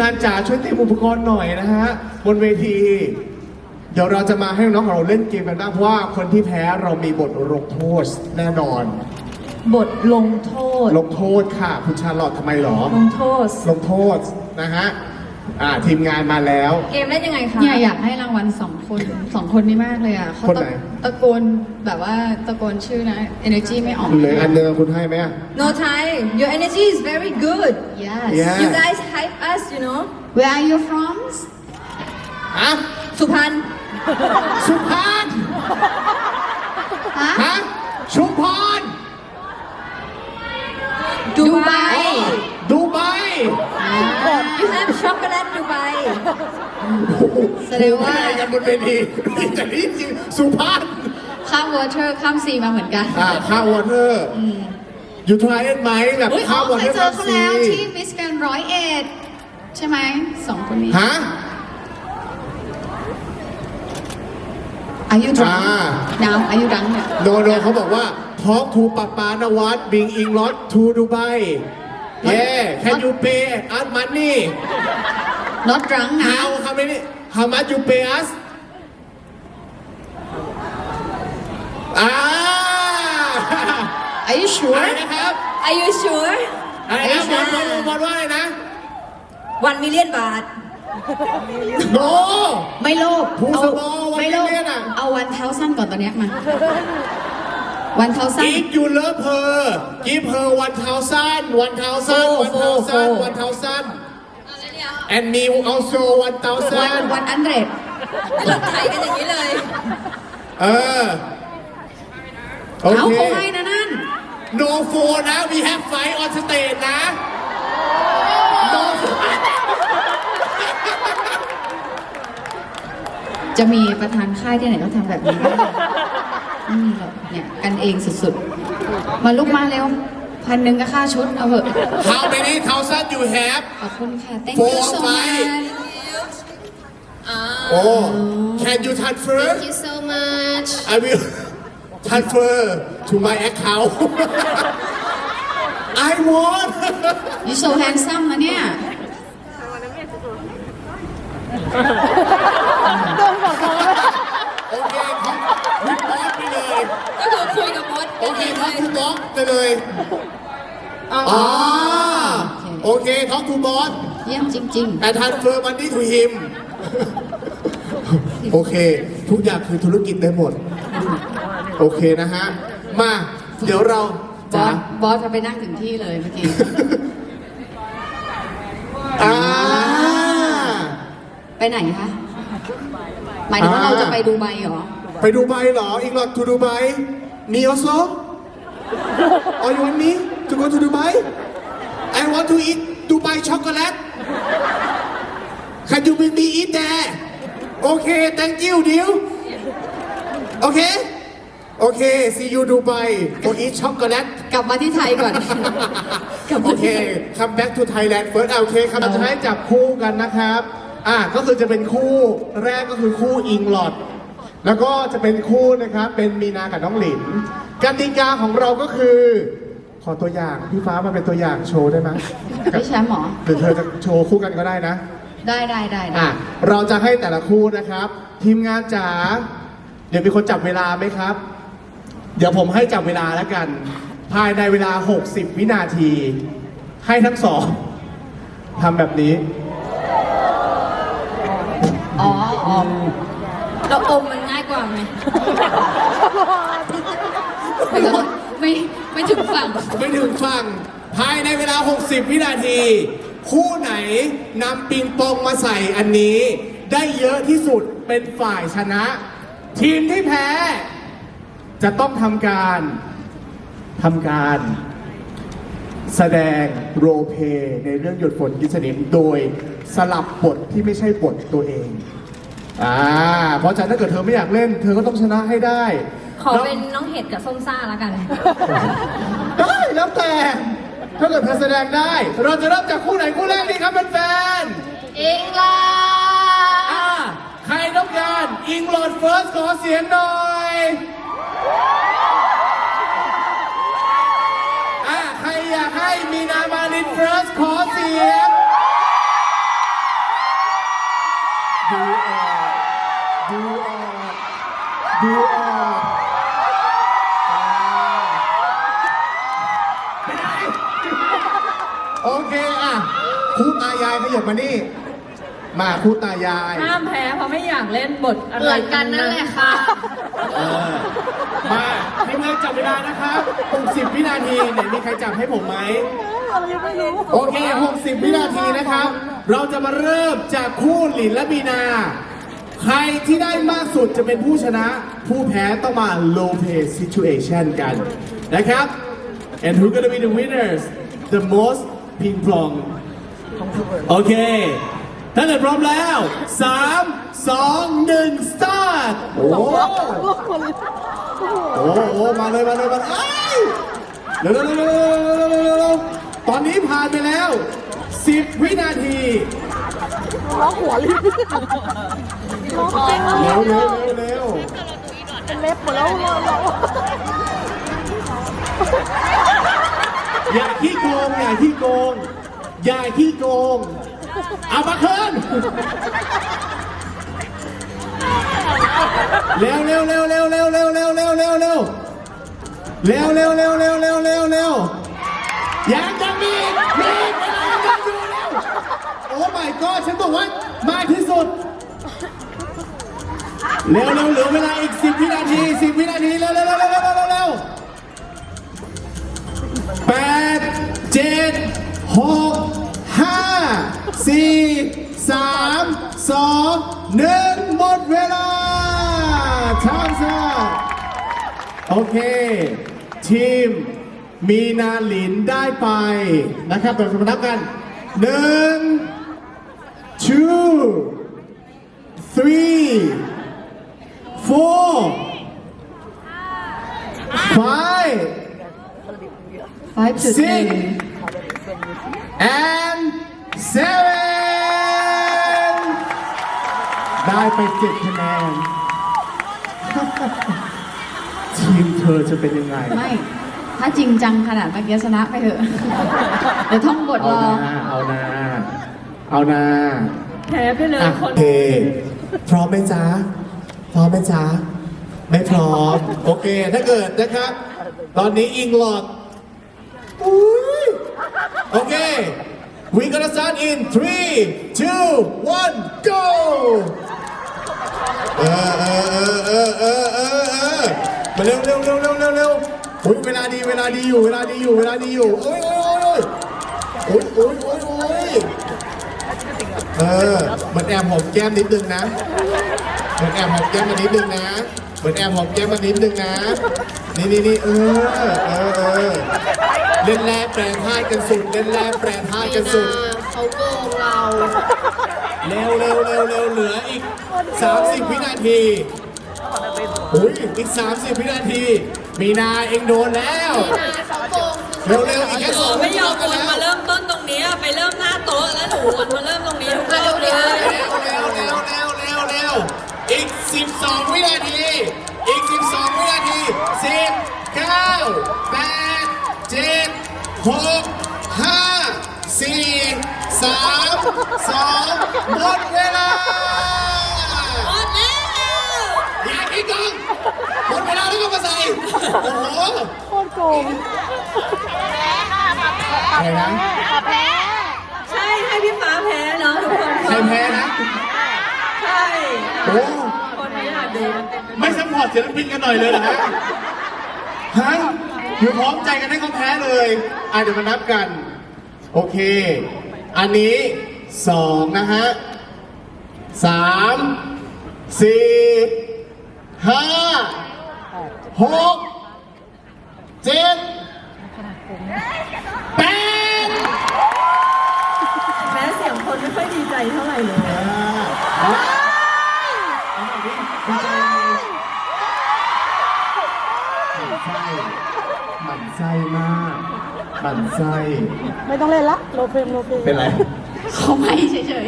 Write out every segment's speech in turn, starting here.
งานจ๋าช่วยเตรียมอุปกรณ์หน่อยนะฮะบนเวที เดี๋ยวเราจะมาให้น้องๆของเราเล่นเกมกันบ้างเพราะว่าคนที่แพ้เรามีบทลงโทษแน่นอน บทลงโทษ ลงโทษค่ะ คุณชาลอตทำไมหรอ ลงโทษ ลงโทษนะฮะ อ่าทีมงานมาแล้ว เกมเล่นยังไงคะ เนี่ยอยากให้รางวัลสองคนสองคนนี้มากเลยอะเขาคนตะไหนตะโกนแบบว่าตะโกนชื่อนะ energy ไม่ออก เหลืออันเดิมคุณให้ไหมอะโนไทย your energy is very good yes Yeah you guys hype us you know where are you from ฮะสุพรรณสุพรรณฮะฮะชุมพร ดูไบดูไบ you have chocolate ดูไบแสดงว่าอะไรกันบนเวทีแต่นี่จริงสุพรรณข้าม water ข้าม sea มาเหมือนกันอ่าข้าววอเตอร์อยู่ทรายเอ็นไหมแบบอุ้ยอ๋ข้าอววอเคเตอยร์เจอเขาแล้วที่มิสแกนร้อยเอ็ดใช่ไหมสองคนนี้ ฮะ Are you drunk อ่า now Are you drunk เนี่ย โนโนเขาบอกว่า talk to ปาปานวัด bring in lot to Dubai yeah can you pay us money not drunk นะ how how many how much you pay us อ่า Are you อะ sure ไรนะครับ Are you sure อะไรนะบอลบอลบอลว่าอะไรนะ one million บาทโนไม่โลภ Who's เอา the ball? ไม่โลภ One million อะ เอาวันเท้าสั้นก่อนตอนเนี้ยมา วันเท้าสั้น If you love her give her one thousand one thousand Four, one four, thousand four. one thousand and me also one วัน thousand วันอันเดรดหลับไทยกันอย่างนี้เลยเออโอเอาเค เขาให้นะนั่น no phone นะ we have fight on stage นะ no phone จะมีประธานค่ายที่ไหนเขาทำแบบนี้บ้าง อืมแบบเนี่ยกันเองสุดๆ มาลุกมาเร็ว พันหนึ่งก็ค่าชุด เอาเถอะ how many thousand you have ขอบคุณค่ะ thank Four, you so five. much oh can you transfer thank you so much I will transfer to my account I want you so handsome นะเนี่ยโอเคครับ คุณบอสไปเลยก็คือคุยกับบอสโอเคครับคุณบอสไปเลยอ๋ออ๋อโอเคครับคุณบอสเยี่ยมจริงแต่ทันเฟอร์มันนี่ทูฮิม โอเค ทุกอย่างคือธุรกิจได้หมด โอเคนะฮะ มา เดี๋ยวเราๆบอจ๋าสบอสจะไปนั่งถึงที่เลยเมื่อกี้อ่าไปไหนคะ หมายถึงว่าอ่าเราจะไปดูไบเหรอ ไปดูไบเหรอ อีกหลอดทูดูไบมีออโซ Or you want me to go to Dubai I want to eat Dubai chocolate Can you bring me eat there Okay thank you deal Okay Okay see you Dubai for eat chocolate กลับมาที่ไทยก่อน กลับโอมาเคที่ไทย come back to Thailand first อะโอเคครับเราจะให้จับคู่กันนะครับ อะก็คือจะเป็นคู่แรกก็คือคู่อิงลอด แล้วก็จะเป็นคู่นะครับเป็นมีนากับน้องหลินกติกาของเราก็คือ ขอตัวอย่างพี่ฟ้ามาเป็นตัวอย่างโชว์ได้ไหมพี่แชมป์เหรอหรือเธอจะโชว์คู่กันก็ได้นะได้ได้ได้ได้อะเราจะให้แต่ละคู่นะครับ ทีมงานจ๋าเดี๋ยวมีคนจับเวลาไหมครับ เดี๋ยวผมให้จับเวลาแล้วกัน ภายในเวลา 60 วินาที ให้ทั้งสองทำแบบนี้ อ๋ออ๋อ เราอมมันง่ายกว่าไหมไม่ไม่ไม่ถึงฝั่ง ไม่ถึงฝั่ง ภายในเวลา 60 วินาที คู่ไหนนำปิงปองมาใส่อันนี้ ได้เยอะที่สุดเป็นฝ่ายชนะ ทีมที่แพ้ จะต้องทำการทำการแสดงโรเพในเรื่องหยดฝนกินสนิมโดยสลับบทที่ไม่ใช่บทตัวเอง อ่าเพราะฉะนั้นถ้าเกิดเธอไม่อยากเล่น เธอก็ต้องชนะให้ได้ขอเป็นน้องเห็ดกับส้มซ่าแล้วกัน ได้แล้วแต่ ถ้าเกิดเธอแสดงได้ เราจะเริ่มจากคู่ไหนคู่แรกดีครับแฟนอิงลาๆอ่าใครต้องการอิงลอดเฟิร์สขอเสียงหน่อยอ่าใครอยากให้มีนามาลินเฟิร์สขอเสียง ขยับมานี่มาคู่ตายายห้ามแพ้เพราะไม่อยากเล่นบทอะไรเหมือนกันนั่นแหละค่ะ เออมาทีมงานจับเวลานะครับ60วินาทีไหนมีใครจับให้ผมไหม โอเค 60 วินาทีนะครับ เราจะมาเริ่มจากคู่หลินและมีนา ใครที่ได้มากสุดจะเป็นผู้ชนะ ผู้แพ้ต้องมา low pay situation กันนะครับ and who gonna be the winners the most ping pong โอเค ถ้าเกิดพร้อมแล้ว 3 2 1สองหนึ่งสตาร์ทโอ้โหมาเลยมาเลยมาเลยเร็วเร็วเร็วเร็วเร็วเร็วตอนนี้ผ่านไปแล้ว 10 วินาทีล้อหัวเลิ้นล้อเก่งเร็วเร็วเร็วเป็วเล็บหมดแล้วล้อล้ออย่าขี้โกงอย่าขี้โกง ย่าขี้โกง เอามาคืนเร็วเร็วเร็วเร็วเร็วเร็วเร็วเร็วเร็วเร็วเร็วเร็วเร็วเร็วเร็วเร็วเร็วยังจะมีมีเวลายังอยู่เร็วโอ้ my god ฉันบอกว่ามากที่สุด เร็วเร็วเหลือเวลาอีก10วินาที10วินาทีเร็วเร็วเร็วเร็วเร็วเร็วเร็วแปดเจ็ด หกห้าสี่สามสองหนึ่งหมดเวลาทางซาโอเค ทีมมีนาหลินได้ไปนะครับเดี๋ยวเรามานับกันหนึ่ง two three four five 5จุดหนึ่ง and seven ได้ไปเจ็ดคะแนน ทีมเธอจะเป็นยังไง ไม่ ถ้าจริงจังขนาดเมื่อกี้ชนะไปเถอะ เดี๋ยวท่องบทเอารอนาเอานา เอานา แพ้ไปเลยอะคนโอเค พร้อมไหมจ๊ะ พร้อมไหมจ๊ะ ไม่พร้อม โอเค ถ้าเกิดนะครับ ตอนนี้อิงหลอดอุ้ย โอเค we gonna start in three two one go เออเออเออเออเออเออมาเร็วเร็วเร็วเร็วเร็วเร็วโอ้ยเวลาดีเวลาดีอยู่เวลาดีอยู่เวลาดีอยู่โอ้ยโอ้ยโอ้ยโอ้ยโอ้ยโอ้ยโอ้ยเออเหมือนแอบหอมแก้มนิดนึงนะเหมือนแอบหอมแก้มมานิดนึงนะเหมือนแอบหอมแก้มมานิดนึงนะนี่นี่นี่เออเออเออ เล่นแร่แปรธาตุกันสุดเล่นแร่แปรธาตุกันสุด เขาโกงเราเร็วเร็วเร็วเร็วเหลืออีก 30 วินาทีอุ้ยอีก 30 วินาที มีนาเองโดนแล้วเร็วเร็วอีกแค่สองไม่ยอมกัวนแล้วมาเริ่มต้นตรงนี้ไปเริ่มหน้าโต๊ะแล้วหนูวนมาเริ่มตรงนี้ทุกรอบเลย เร็วเร็วเร็วเร็วเร็วเร็วอีก 12 วินาที 4 3 2หมดเวลาหมดแล้วอย่าคิดก่อนหมดเวลาแล้วก็มาใส่โอ้โหโคตรโกงใครนะใช่ให้พี่ฟ้าแพ้เนาะทุกคนใครแพ้นะ ใช่โอ้คนไม่อยากดูมันเต็มไปหมดไม่ซัพพอร์ตศิลปินกันหน่อยเลยเหรอฮะฮะอยู่พร้อมใจกันให้เขาแพ้เลยอะเดี๋ยวมานับกัน โอเค อันนี้สองนะฮะสามสี่ห้าหกเจ็ดแปดแม้เสียงคนไม่ค่อยดีใจเท่าไหร่เลยอ่าเอาใหม่ดิดีใจยังไงหมั่นไส้หมั่นไส้มากห มั่นไส้ไม่ต้องเล่นละโลเพลมโลเพลมเป็นไร เขาไม่เฉย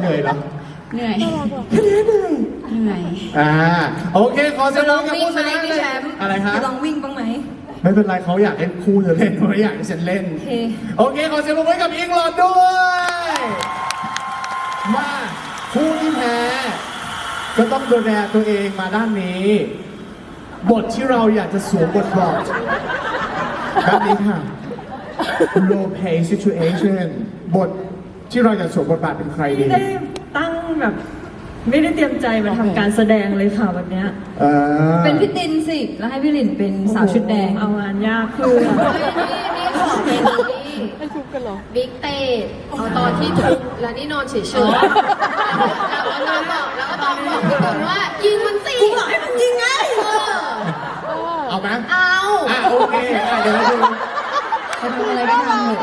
เหนื่อยเหรอๆ เหนื่อยแค่นี้เหนื่อยเหนื่อยอ่าโอเคขอเสีจะยงลปรอบงมือกับวิ่งผู้ไหชมนะพี่เลยแชมป์อะไรฮะ จะลองวิ่งบ้างไหม ไม่เป็นไรเขาอยากให้คู่เธอเล่นเขาไม่อยากให้ฉันเล่น โอเค โอเค ขอเสียงปรบมือให้กับอิงหลอดด้วย มาผู้ที่แพ้ก็ต้องดูแลตัวเองมาด้านนี้ บทที่เราอยากจะสวมบทบาทด้านนี้ค่ะ low pay situation บทที่เราอยากสวมบทบาทเป็นใครดี ไม่ได้ตั้งแบบ ไม่ได้เตรียมใจมาทำการแสดงเลยค่ะวันเนี้ยเออเป็นพี่ตินสิ แล้วให้พี่หลินเป็นสาวชุดแดงเอางานยากคือนี่ขอเป็นนี่ให้ชุบกันเหรอ บิ๊กเตดเอาตอนที่ทุบแล้วนี่นอนเฉยๆแล้วก็ตอนบอกแล้วก็ตอนบอกพี่ตุนว่ายิงมันสิกูบอกให้มันยิงไง เอาไหมเอา อะโอเคอะเดี๋ยวเราดู เขาทำอะไรก็ทำเถอะ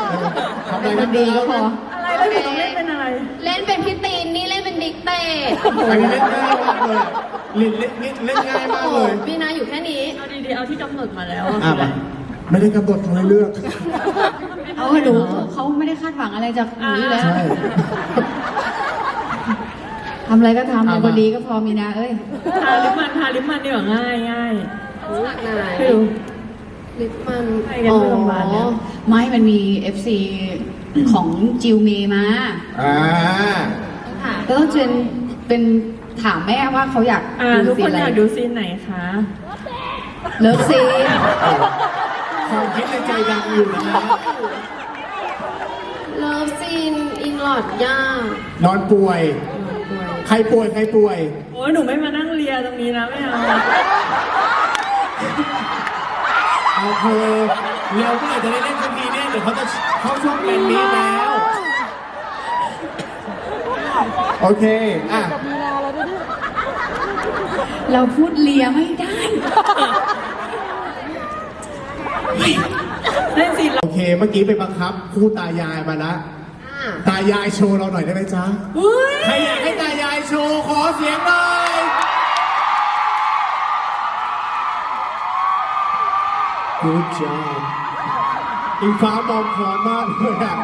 ทำอะไรเป็นคกันนดีก็พออะไรแล้วหนูต้องเล่นเป็นอะไร เล่นเป็นพี่ตีนนี่เล่นเป็นบิ๊กเตดอันนี้เล่นง่ายมากเลยลินเล่นนี่เล่นง่ายมากเลยพี่นาอยู่แค่นี้ เอาดีๆ เอาที่กำหนดมาแล้วอะมาไม่ได้กำหนดทางให้เลือกเอาหนูเขาไม่ได้คาดหวังอะไรจากหนูอยู่แล้วใช่ทำอะไรก็ทำเอาเป็นมาคนดีก็พอมีนาเอ้ยทาลิปมันทาลิปมันดีกว่าง่ายง่ายฉากไหนคือ ลิปมันไปกันไปโรงพยาบาลเนี่ยไม่มันมี FC ของจิวเมมาอ่าค่ะก็ต้องเป็นเป็นถามแม่ว่าเขาอยากอ่าดูทุกซีคนนอะไรอยากดูซีนไหนคะ เลิฟซีนความคิดในใจดังอยู่นะฮะเลิฟซีนอิงหลอดย่านอนป่วย ใครป่วย ใครป่วย โอ้ยหนูไม่มานั่งเลียตรงนี้นะไม่เอา เอาเธอเร็วก็อาจจะได้เล่นสักทีเนี่ยเดี๋ยวเขาจะเข้าช่วงเป็นนี้แล้ว โอเค อะเราพูดเลียไม่ได้เล่นซีนโอเค เมื่อกี้ไปบังคับคู่ตายายมาละตายายโชว์เราหน่อยได้ไหมจ๊ะใครอยากให้ตายายโชว์ขอเสียงหน่อย Good job อีฟ้ามองขอนมากเลยอะ